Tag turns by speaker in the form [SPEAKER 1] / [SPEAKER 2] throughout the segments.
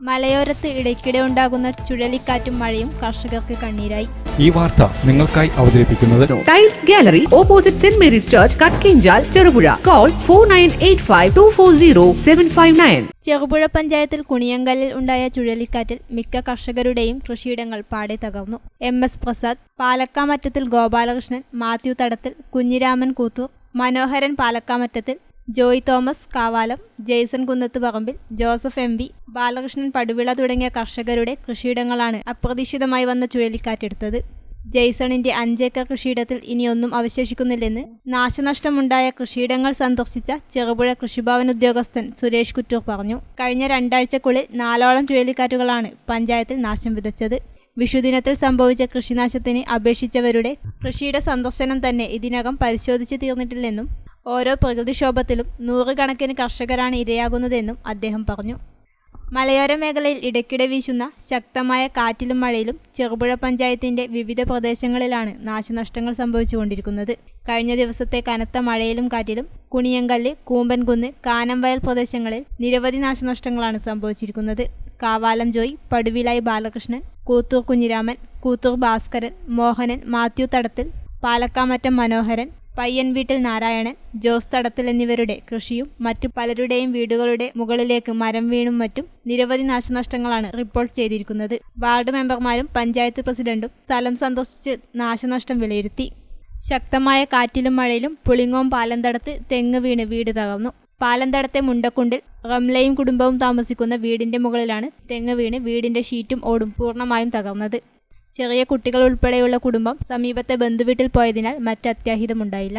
[SPEAKER 1] മലയോരത്ത് ഇടയ്ക്കിടെ ഉണ്ടാകുന്ന ചുഴലിക്കാറ്റും മഴയും കർഷകർക്ക് കണ്ണീരായി.
[SPEAKER 2] ഈ വാർത്ത നിങ്ങൾക്കായി അവതരിപ്പിക്കുന്നത്
[SPEAKER 3] tiles gallery opposite Saint Mary's church Kakkinchal Cherupuzha call four nine eight five two four zero seven five nine
[SPEAKER 1] Cherupuzha പഞ്ചായത്തിൽ കുണിയങ്കലിൽ ഉണ്ടായ ചുഴലിക്കാറ്റിൽ മിക്ക കർഷകരുടെയും കൃഷിയിടങ്ങൾ പാടെ തകർന്നു. M S Prasad പാലക്കാമറ്റത്തിൽ Gopalakrishnan Mathew തടത്തിൽ Kunhiraman Koothur Manoharan പാലക്കാമറ്റത്തിൽ Joy Thomas Kavalam Jaison Kunnath പറമ്പിൽ ജോസഫ് എം ബാലകൃഷ്ണൻ പടുവിള തുടങ്ങിയ കർഷകരുടെ കൃഷിയിടങ്ങളാണ് അപ്രതീക്ഷിതമായി വന്ന ചുഴലിക്കാറ്റെടുത്തത് ജെയ്സണിന്റെ അഞ്ചേക്കർ കൃഷിയിടത്തിൽ ഇനിയൊന്നും അവശേഷിക്കുന്നില്ലെന്ന് നാശനഷ്ടമുണ്ടായ കൃഷിയിടങ്ങൾ സന്ദർശിച്ച ചെറുപുഴ കൃഷിഭവൻ ഉദ്യോഗസ്ഥൻ സുരേഷ് കുറ്റൂർ പറഞ്ഞു. കഴിഞ്ഞ രണ്ടാഴ്ചക്കുള്ളിൽ നാലോളം ചുഴലിക്കാറ്റുകളാണ് പഞ്ചായത്തിൽ നാശം വിതച്ചത്. വിഷുദിനത്തിൽ സംഭവിച്ച കൃഷിനാശത്തിന് അപേക്ഷിച്ചവരുടെ കൃഷിയുടെ സന്ദർശനം തന്നെ ഇതിനകം പരിശോധിച്ച് തീർന്നിട്ടില്ലെന്നും ഓരോ പ്രകൃതിക്ഷോഭത്തിലും നൂറുകണക്കിന് കർഷകരാണ് ഇരയാകുന്നതെന്നും അദ്ദേഹം പറഞ്ഞു. മലയോര മേഖലയിൽ ഇടയ്ക്കിടെ വീശുന്ന ശക്തമായ കാറ്റിലും മഴയിലും ചെറുപുഴ പഞ്ചായത്തിന്റെ വിവിധ പ്രദേശങ്ങളിലാണ് നാശനഷ്ടങ്ങൾ സംഭവിച്ചുകൊണ്ടിരിക്കുന്നത്. കഴിഞ്ഞ ദിവസത്തെ കനത്ത മഴയിലും കാറ്റിലും കുണിയങ്കല്ല് കൂമ്പൻകുന്ന് കാനംവയൽ പ്രദേശങ്ങളിൽ നിരവധി നാശനഷ്ടങ്ങളാണ് സംഭവിച്ചിരിക്കുന്നത്. കാവാലം ജോയ് പടുവിലായി ബാലകൃഷ്ണൻ കൂത്തൂർ കുഞ്ഞിരാമൻ കൂത്തൂർ ഭാസ്കരൻ മോഹനൻ മാത്യു തടത്തിൽ പാലക്കാമറ്റം മനോഹരൻ പയ്യൻ വീട്ടിൽ നാരായണൻ ജോസ് തടത്തിൽ എന്നിവരുടെ കൃഷിയും മറ്റു പലരുടെയും വീടുകളുടെ മുകളിലേക്ക് മരം വീണും മറ്റും നിരവധി നാശനഷ്ടങ്ങളാണ് റിപ്പോർട്ട് ചെയ്തിരിക്കുന്നത്. വാർഡ് മെമ്പർമാരും പഞ്ചായത്ത് പ്രസിഡന്റും സ്ഥലം സന്ദർശിച്ച് നാശനഷ്ടം വിലയിരുത്തി. ശക്തമായ കാറ്റിലും മഴയിലും പുളിങ്ങോം പാലന്തടത്ത് തെങ്ങ് വീണ് വീട് തകർന്നു. പാലന്തടത്തെ മുണ്ടക്കുണ്ടിൽ റംലയും കുടുംബവും താമസിക്കുന്ന വീടിന്റെ മുകളിലാണ് തെങ്ങ് വീണ് വീടിന്റെ ഷീറ്റും ഓടും പൂർണമായും തകർന്നത്. ചെറിയ കുട്ടികൾ ഉൾപ്പെടെയുള്ള കുടുംബം സമീപത്തെ ബന്ധുവീട്ടിൽ പോയതിനാൽ മറ്റ് അത്യാഹിതമുണ്ടായില്ല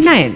[SPEAKER 3] nine